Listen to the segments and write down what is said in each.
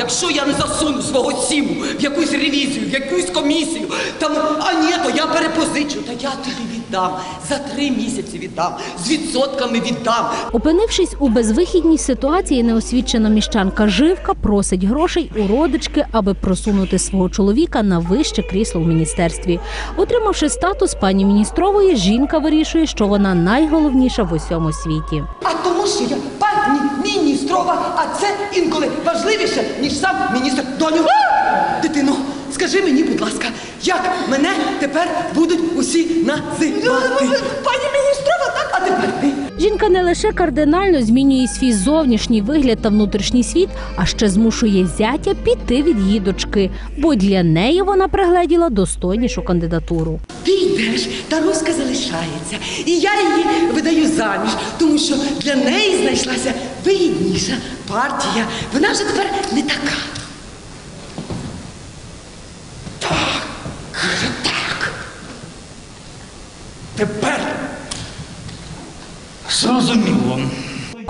якщо я не засуну свого сіму в якусь ревізію, в якусь комісію, там, а ні, то я перепозичу, та я тобі віддам. За три місяці віддам, з відсотками віддам. Опинившись у безвихідній ситуації, неосвідчена міщанка Живка просить грошей у родички, аби просунути свого чоловіка на вище крісло в міністерстві. Отримавши статус пані міністрової, жінка вирішує, що вона найголовніша в усьому світі. А тому, що я пані а це інколи важливіше, ніж сам міністр. Доню, дитино, скажи мені, будь ласка, як мене тепер будуть усі називати? Пані міністрова, так? Лише кардинально змінює свій зовнішній вигляд та внутрішній світ, а ще змушує зятя піти від її дочки, бо для неї вона пригледіла достойнішу кандидатуру. Ти йдеш, та Руська залишається. І я її видаю заміж, тому що для неї знайшлася вигідніша партія. Вона вже тепер не така. Так, так. Тепер зрозуміло.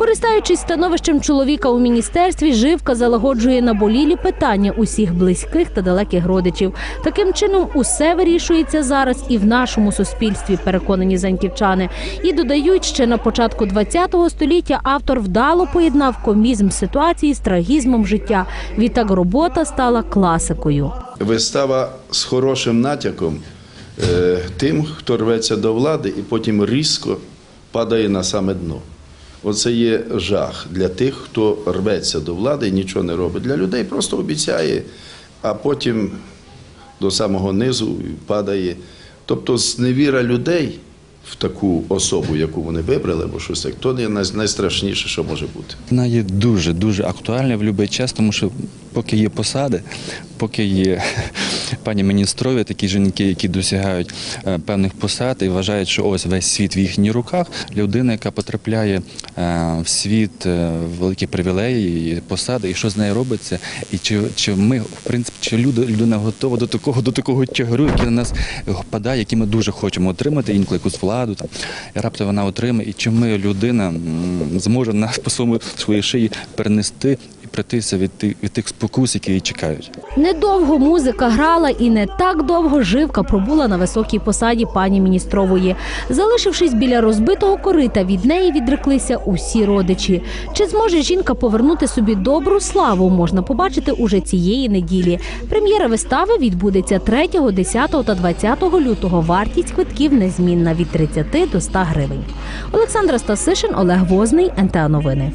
Користаючись становищем чоловіка у міністерстві, живка залагоджує наболілі питання усіх близьких та далеких родичів. Таким чином, усе вирішується зараз і в нашому суспільстві, переконані заньківчани. І додають, ще на початку ХХ століття автор вдало поєднав комізм ситуації з трагізмом життя. Відтак робота стала класикою. Вистава з хорошим натяком е, тим, хто рветься до влади і потім різко падає на саме дно. Оце є жах для тих, хто рветься до влади і нічого не робить. Для людей просто обіцяє, а потім до самого низу падає. Тобто зневіра людей в таку особу, яку вони вибрали, або щось так, то є найстрашніше, що може бути. Вона є дуже дуже актуальна в будь-який час, тому що поки є посади, поки є пані міністрові, такі жінки, які досягають е, певних посад і вважають, що ось весь світ в їхніх руках. Людина, яка потрапляє е, в світ е, великі привілеї, посади, і що з нею робиться, і чи, чи ми, в принципі, чи люди, людина готова до такого, до такого тягарю, який на нас впадає, який ми дуже хочемо отримати, інколи якусь владу там, і раптом вона отримає, і чи ми людина зможе на по своєму своїй шиї перенести і притися від тих від тих спокус, які її чекають. Недовго музика грала, і не так довго живка пробула на високій посаді пані міністрової. Залишившись біля розбитого корита, від неї відреклися усі родичі. Чи зможе жінка повернути собі добру славу? Можна побачити уже цієї неділі. Прем'єра вистави відбудеться 3, 10 та 20 лютого. Вартість квитків незмінна від 30 до 100 гривень. Олександра Стасишин, Олег Возний, НТА Новини.